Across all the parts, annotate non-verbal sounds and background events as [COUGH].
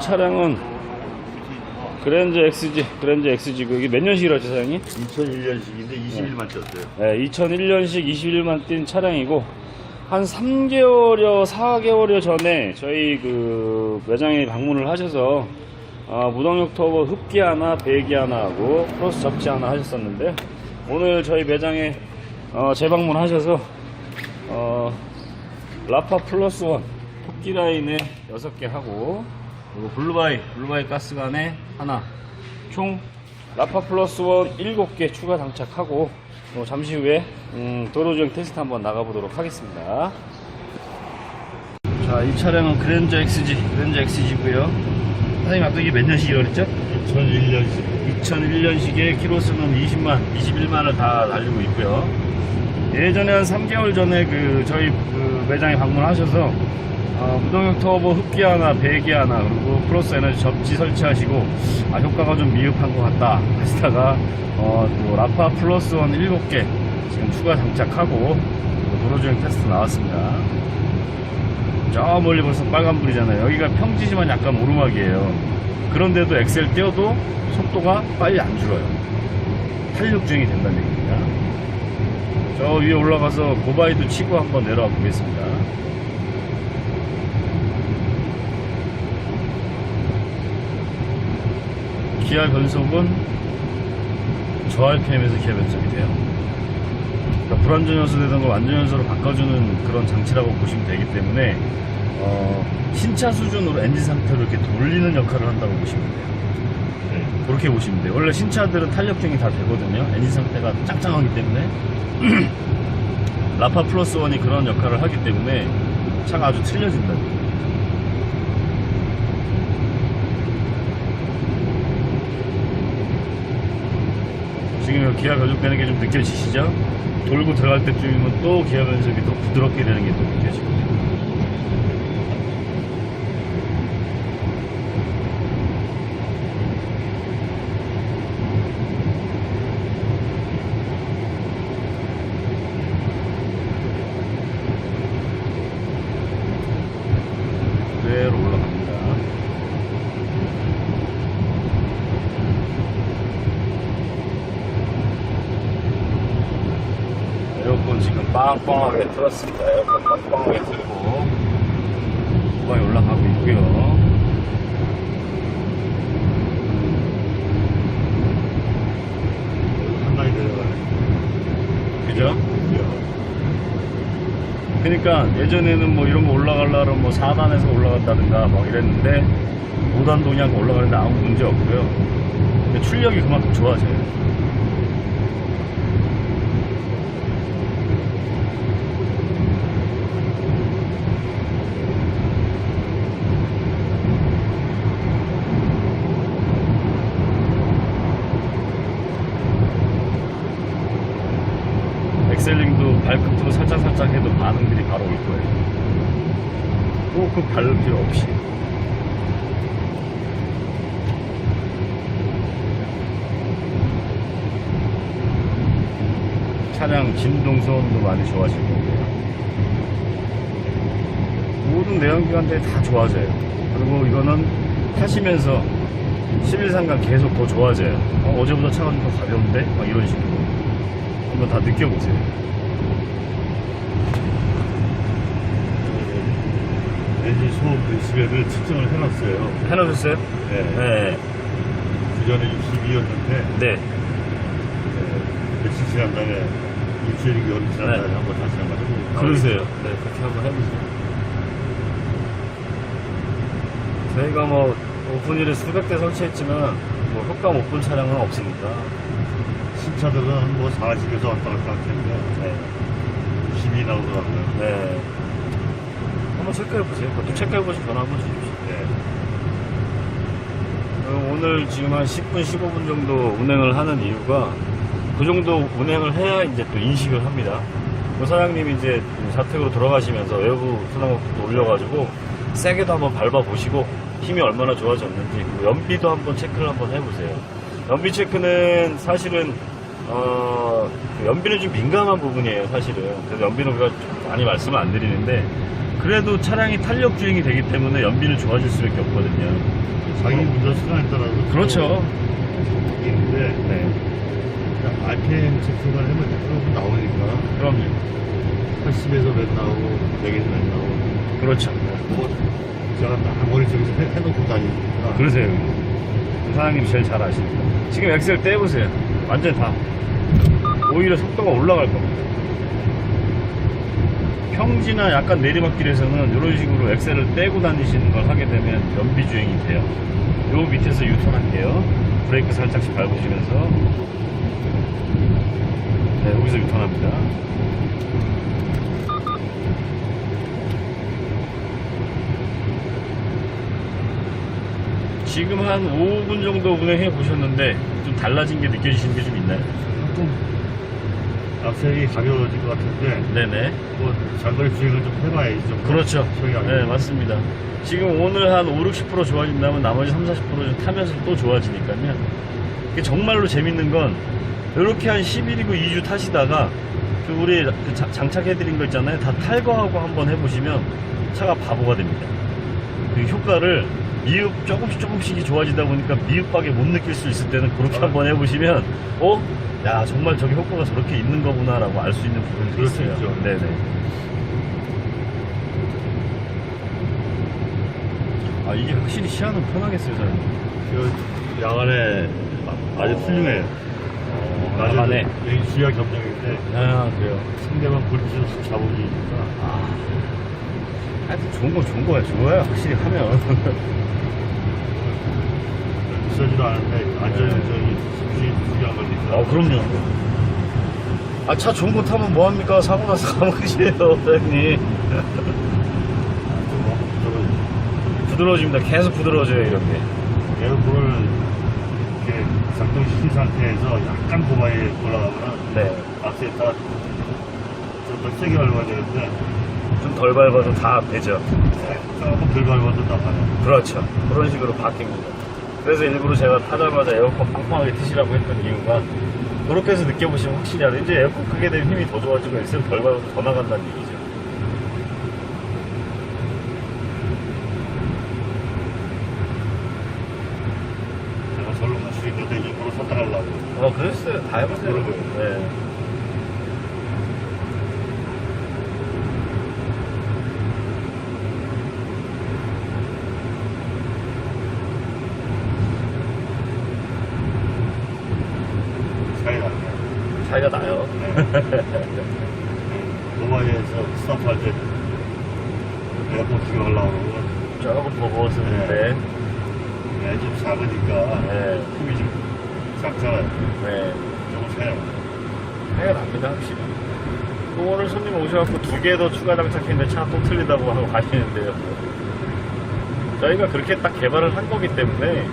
차량은 그랜저 XG 그랜저 XG고 이게 몇 년식이라 죠 사장님? 2001년식인데 21만 쪘어요. 네, 2001년식 21만 뛴 차량이고 한 3개월여 4개월여 전에 저희 그 매장에 방문을 하셔서 어, 무동력 터보 흡기 하나 배기 하나 하고 크로스 접지 하나 하셨었는데 오늘 저희 매장에 어, 재방문하셔서 어, 라파 플러스 원 토끼 라인에 6개 하고 그리고 블루바이 블루바이 가스관에 하나 총 라파 플러스 원 7개 추가 장착하고 어, 잠시 후에 음, 도로 주행 테스트 한번 나가보도록 하겠습니다 자 이 차량은 그랜저 XG 그랜저 XG고요 사장님 아까 이게 몇 년식이라고 그랬죠? 2001년식. 2001년식에 키로수는 20만, 21만을 다 달리고 있고요. 예전에 한 3개월 전에 그 저희 그 매장에 방문하셔서 어, 무동력 터보 흡기 하나, 배기 하나, 그리고 플러스 에너지 접지 설치하시고 아, 효과가 좀 미흡한 것 같다 [LAUGHS] 하시다가 어, 또 라파 플러스 원 7개 지금 추가 장착하고 도로주행 테스트 나왔습니다. 저 멀리 벌써 빨간불이잖아요. 여기가 평지지만 약간 오르막이에요. 그런데도 엑셀 띄어도 속도가 빨리 안 줄어요. 탄력 주행이 된다는 얘기입니다. 저 위에 올라가서 고바이도 치고 한번 내려와 보겠습니다. 기아 변속은 저RPM에서 기아 변속이 돼요. 그러니까 불안전 연소 되던 걸 완전 연소로 바꿔주는 그런 장치라고 보시면 되기 때문에 어, 신차 수준으로 엔진 상태로 이렇게 돌리는 역할을 한다고 보시면 돼요. 네, 그렇게 보시면 돼요. 원래 신차들은 탄력형이 다 되거든요. 엔진 상태가 짱짱하기 때문에 [CLEARS THROAT] 라파 플러스 원이 그런 역할을 하기 때문에 차가 아주 틀려진다. 지금 기아 변속되는 게 좀 느껴지시죠? 돌고 들어갈 때쯤이면 또 기아 변속이 더 부드럽게 되는 게 또 느껴지거든요. 그대로 올라갑니다. 에어컨 지금 빵빵하게 틀었습니다. 에어컨 빵빵하게 틀고 후방에 올라가고 있고요. 상당히 내려가네. 그죠? 그러니까 예전에는 뭐 이런 거 올라가려면 뭐 4단에서 올라갔다든가 막 이랬는데 5단 동향 올라가는데 아무 문제 없고요. 출력이 그만큼 좋아져요. 엑셀링도 발끝으로 살짝살짝 해도 반응들이 바로 올 거예요. 꼭그 바를 필요 없이. 차량 진동 소음도 많이 좋아질 거고요. 모든 내연기관들이 다 좋아져요. 그리고 이거는 타시면서 11상간 계속 더 좋아져요. 어, 제보다 차가 좀 더 가벼운데? 막 이런 식으로. 한번 다 느껴보세요. 엔진 소음 데시벨을 측정을 해놨어요. 해놓으셨어요? 네. 네. 그전에 62였는데, 네. 며칠 지난 다음에 일주일이 열흘 지난 네. 다음에 한번 다시 한번 해보고. 그러세요. 네, 그렇게 한번 해보세요. 저희가 뭐 오픈일에 수백 대 설치했지만 뭐 효과 못 본 차량은 없으니까. 신차들은 뭐 40에서 왔다 갔다 할 텐데, 네. 60이 나오더라고요. 네. 한번 체크해보세요. 그것도 체크해보시고 전화 한번 주십시오. 네. 어, 오늘 지금 한 10분, 15분 정도 운행을 하는 이유가 그 정도 운행을 해야 이제 또 인식을 합니다. 그 사장님이 이제 자택으로 돌아가시면서 외부 순환곡도 올려가지고 세게도 한번 밟아보시고 힘이 얼마나 좋아졌는지 그리고 연비도 한번 체크를 한번 해보세요. 연비 체크는 사실은 어, 그 연비는 좀 민감한 부분이에요, 사실은. 그래서 연비는 우리가 좀 많이 말씀을 안 드리는데 그래도 차량이 탄력 주행이 되기 때문에 연비는 좋아질 수밖에 없거든요. 자기 운전 시간에 따라서 그렇죠. 있는데 네. 그냥 RPM 체크만 하면 조금 나오니까 그럼요. 80에서 몇 나오고 100에서 몇 나오고 그렇죠. 뭐 제가 다 머릿속에서 해- 해놓고 다니니까 그러세요. 사장님 제일 잘 아시니까. 지금 엑셀 떼보세요. 완전 다. 오히려 속도가 올라갈 겁니다. 평지나 약간 내리막길에서는 이런 식으로 엑셀을 떼고 다니시는 걸 하게 되면 연비 주행이 돼요. 요 밑에서 유턴할게요. 브레이크 살짝씩 밟으시면서. 네, 여기서 유턴합니다. 지금 한 5분 정도 운행해 보셨는데 좀 달라진 게 느껴지시는 게 좀 있나요? 악셀이 가벼워질 것 같은데 네네. 뭐 장거리 주행을 좀 해봐야지 좀 그렇죠. 안 네. 맞습니다. 지금 오늘 한 5, 60% 좋아진다면 나머지 3, 40%좀 타면서 또 좋아지니까요. 이게 정말로 재밌는 건 이렇게 한 10일이고 2주 타시다가 그 우리 그 자- 장착해드린 거 있잖아요. 다 탈거하고 한번 해보시면 차가 바보가 됩니다. 그 효과를 미흡 조금씩 조금씩이 좋아지다 보니까 미흡하게 못 느낄 수 있을 때는 그렇게 아. 한번 해보시면 어? 야 정말 저기 효과가 저렇게 있는 거구나 라고 알 수 있는 부분이 그럴 수 있어요. 있죠. 네네. 아 이게 확실히 시야는 편하겠어요 저는. 그 야간에 아- 아주 훌륭해요 어, 낮에도 나가네. 여기 주야 겸용인데 아 그래요. 상대방 불빛을 쑥 잡으니까 아, 하여튼 좋은 건 좋은 거야 좋아요 확실히 하면. [LAUGHS] 비싸지도 않은데 안전운전이 중요한 중요한 거니까 아 그럼요. 아 차 좋은 거 타면 뭐 합니까 사고 나서 가만히세요 사장님. 뭐, 부드러워집니다. 계속 부드러워져요 이렇게. 에어컨을 이렇게 작동시킨 상태에서 약간 고바에 올라가면 네. 악셀 따라 좀더 세게 밟아야 되는데 좀 덜 밟아도 다 되죠. 조금 덜 밟아도 나가요 그렇죠. 그런 식으로 바뀝니다. 그래서 일부러 제가 타자마자 에어컨 빵빵하게 트시라고 했던 이유가 그렇게 해서 느껴보시면 확실히 알아요. 이제 에어컨 크게 되면 힘이 더 좋아지고 덜 밟아도 더 나간다는 얘기죠. 제가 절로 맞추니까 일부러 선택하려고 어, 그랬어요. 다 해보세요. 그러고요. 네. 차이 나요 차이가 나요. [LAUGHS] 고바에서 스탑할 때 에어컨 기어하려고 그러면 조금 버거웠었는데, 네, 좀 작으니까 네. 힘이 좀 작잖아요 네. 조금 차이 나요 차이가 납니다, 확실히. 또 오늘 손님 오셔갖고 두 개 더 추가 장착했는데 차 또 틀리다고 하고 가시는데요. 저희가 그렇게 딱 개발을 한 거기 때문에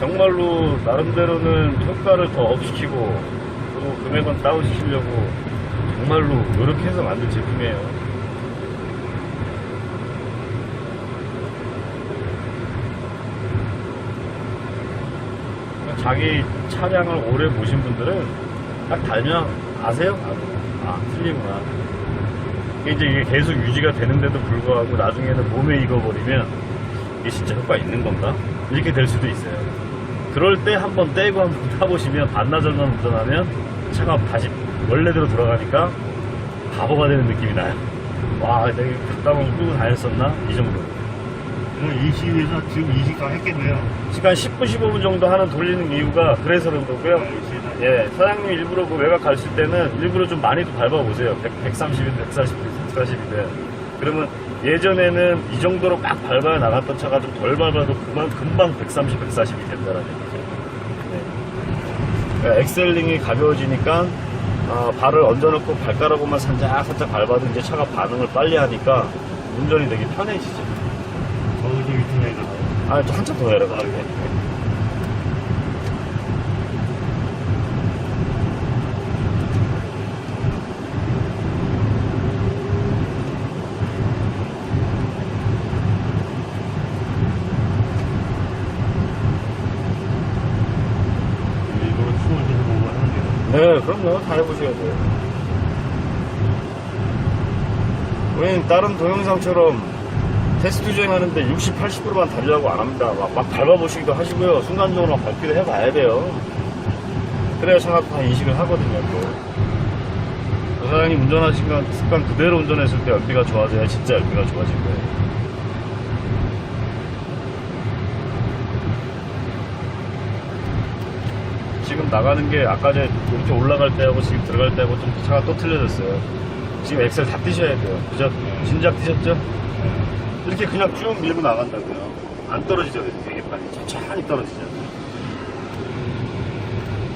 정말로 나름대로는 효과를 더 업시키고 그리고 금액은 다운시키려고 정말로 노력해서 만든 제품이에요. 자기 차량을 오래 보신 분들은 딱 달면 아세요? 아, 아 틀리구나. 이제 이게 계속 유지가 되는데도 불구하고 나중에는 몸에 익어버리면 이게 진짜 효과 있는 건가? 이렇게 될 수도 있어요. 그럴 때 한번 떼고 한번 타보시면 반나절만 운전하면 차가 다시 원래대로 돌아가니까 바보가 되는 느낌이 나요. 와, 내가 답답함을 끌고 다녔었나? 이 정도. 이 시위에서 지금 이식가 했겠네요 시간 10분, 15분 정도 하는 돌리는 이유가 그래서 그런 거고요. 예, 사장님 일부러 그 외곽 가실 때는 일부러 좀 많이 도 밟아보세요. 100, 130이든 140이든 140이든. 그러면 예전에는 이 정도로 막 밟아야 나갔던 차가 좀 덜 밟아도 그만 금방 130, 140이 된다는 얘기죠. 네. 그러니까 엑셀링이 가벼워지니까 어, 발을 얹어놓고 발가락으로만 살짝 살짝 밟아도 이제 차가 반응을 빨리 하니까 운전이 되게 편해지죠. 저도 좀 밑에 내려가요 아, 또 한참 더 내려가야 돼. 일부러 추운 데서 보고 하는 게 네, 그럼요. 다 해보셔야 돼요. 우리는 다른 동영상처럼 테스트 주행하는데 60, 80%만 달리라고 안 합니다. 막, 막 밟아보시기도 하시고요. 순간적으로 막 밟기도 해봐야 돼요. 그래야 정확한 인식을 하거든요, 또. 그 사장님 운전하신 건 습관 그대로 운전했을 때 연비가 좋아져야 진짜 연비가 좋아질 거예요. 지금 나가는 게 아까 전에 이렇게 올라갈 때하고 지금 들어갈 때하고 좀 차가 또 틀려졌어요. 지금 엑셀 다 뛰셔야 돼요. 그죠? 진작 뛰셨죠? 이렇게 그냥 쭉 밀고 나간다고요. 안 떨어지죠, 되게 빨리. 천천히 떨어지죠.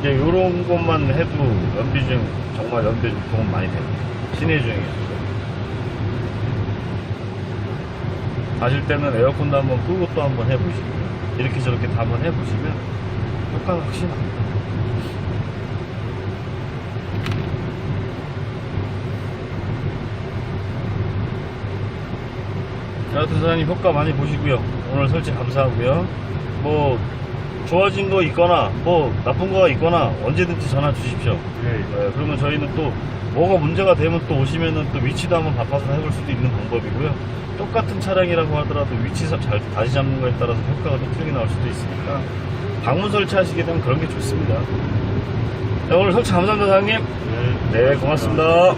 이제 이런 것만 해도 연비중, 정말 연비중 도움 많이 됩니다. 시내 주행에. 가실 때는 에어컨도 한번 끄고 또 한번 해보시고요. 이렇게 저렇게 다 한번 해보시면 효과가 확실히 납니다. 여하튼 사장님 효과 많이 보시고요. 오늘 설치 감사하고요. 뭐 좋아진 거 있거나 뭐 나쁜 거가 있거나 언제든지 전화 주십시오. 예, 네, 그러면 저희는 또 뭐가 문제가 되면 또 오시면은 또 위치도 한번 바꿔서 해볼 수도 있는 방법이고요. 똑같은 차량이라고 하더라도 위치 잘 다시 잡는 거에 따라서 효과가 좀 틀리게 나올 수도 있으니까 방문 설치하시게 되면 그런 게 좋습니다. 네, 오늘 설치 감사합니다, 사장님. 예. 네, 고맙습니다.